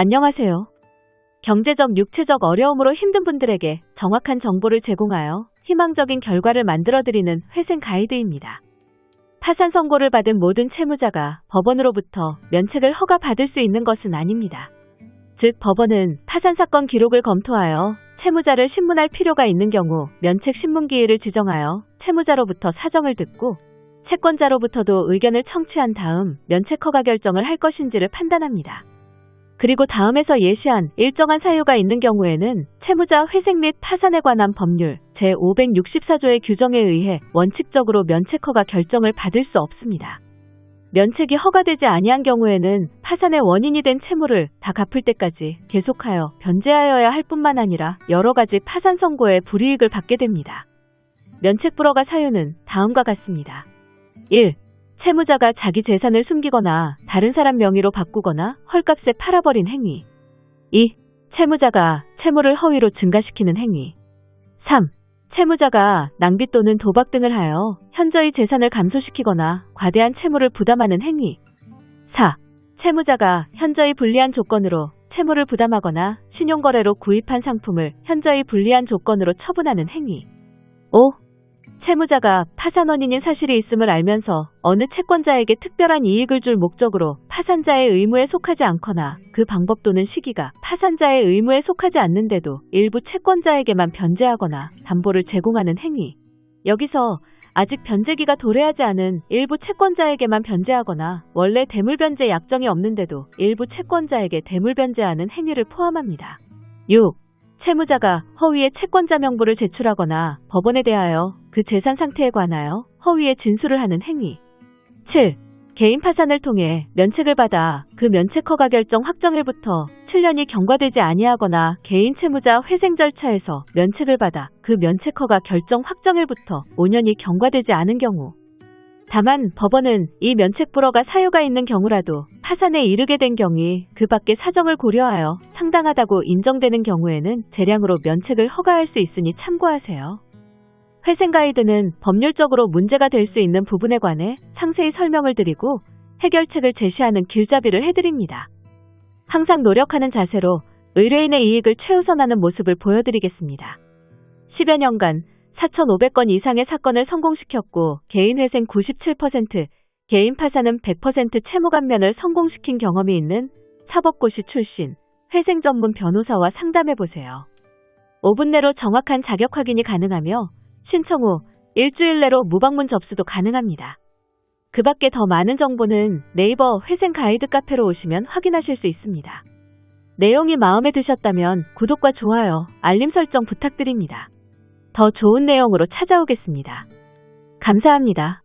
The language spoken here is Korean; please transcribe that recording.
안녕하세요. 경제적, 육체적 어려움으로 힘든 분들에게 정확한 정보를 제공하여 희망적인 결과를 만들어드리는 회생 가이드입니다. 파산 선고를 받은 모든 채무자가 법원으로부터 면책을 허가받을 수 있는 것은 아닙니다. 즉, 법원은 파산 사건 기록을 검토하여 채무자를 신문할 필요가 있는 경우 면책 신문 기일을 지정하여 채무자로부터 사정을 듣고 채권자로부터도 의견을 청취한 다음 면책 허가 결정을 할 것인지를 판단합니다. 그리고 다음에서 예시한 일정한 사유가 있는 경우에는 채무자 회생 및 파산에 관한 법률 제564조의 규정에 의해 원칙적으로 면책허가 결정을 받을 수 없습니다. 면책이 허가되지 아니한 경우에는 파산의 원인이 된 채무를 다 갚을 때까지 계속하여 변제하여야 할 뿐만 아니라 여러 가지 파산 선고에 불이익을 받게 됩니다. 면책 불허가 사유는 다음과 같습니다. 1. 채무자가 자기 재산을 숨기거나 다른 사람 명의로 바꾸거나 헐값에 팔아버린 행위. 2. 채무자가 채무를 허위로 증가시키는 행위. 3. 채무자가 낭비 또는 도박 등을 하여 현저히 재산을 감소시키거나 과대한 채무를 부담하는 행위. 4. 채무자가 현저히 불리한 조건으로 채무를 부담하거나 신용거래로 구입한 상품을 현저히 불리한 조건으로 처분하는 행위. 5. 채무자가 파산 원인인 사실이 있음을 알면서 어느 채권자에게 특별한 이익을 줄 목적으로 파산자의 의무에 속하지 않거나 그 방법 또는 시기가 파산자의 의무에 속하지 않는데도 일부 채권자에게만 변제하거나 담보를 제공하는 행위. 여기서 아직 변제기가 도래하지 않은 일부 채권자에게만 변제하거나 원래 대물변제 약정이 없는데도 일부 채권자에게 대물변제하는 행위를 포함합니다. 6. 채무자가 허위의 채권자 명부를 제출하거나 법원에 대하여 그 재산 상태에 관하여 허위의 진술을 하는 행위. 7. 개인 파산을 통해 면책을 받아 그 면책 허가 결정 확정일부터 7년이 경과되지 아니하거나 개인 채무자 회생 절차에서 면책을 받아 그 면책 허가 결정 확정일부터 5년이 경과되지 않은 경우 다만 법원은 이 면책 불허가 사유가 있는 경우라도 파산에 이르게 된 경위 그 밖의 사정을 고려하여 상당하다고 인정되는 경우에는 재량으로 면책을 허가할 수 있으니 참고하세요. 회생 가이드는 법률적으로 문제가 될 수 있는 부분에 관해 상세히 설명을 드리고 해결책을 제시하는 길잡이를 해드립니다. 항상 노력하는 자세로 의뢰인의 이익을 최우선하는 모습을 보여드리겠습니다. 10여 년간 4,500건 이상의 사건을 성공시켰고 개인 회생 97%, 개인 파산은 100% 채무 감면을 성공시킨 경험이 있는 사법고시 출신 회생 전문 변호사와 상담해 보세요. 5분 내로 정확한 자격 확인이 가능하며 신청 후 일주일 내로 무방문 접수도 가능합니다. 그 밖에 더 많은 정보는 네이버 회생 가이드 카페로 오시면 확인하실 수 있습니다. 내용이 마음에 드셨다면 구독과 좋아요, 알림 설정 부탁드립니다. 더 좋은 내용으로 찾아오겠습니다. 감사합니다.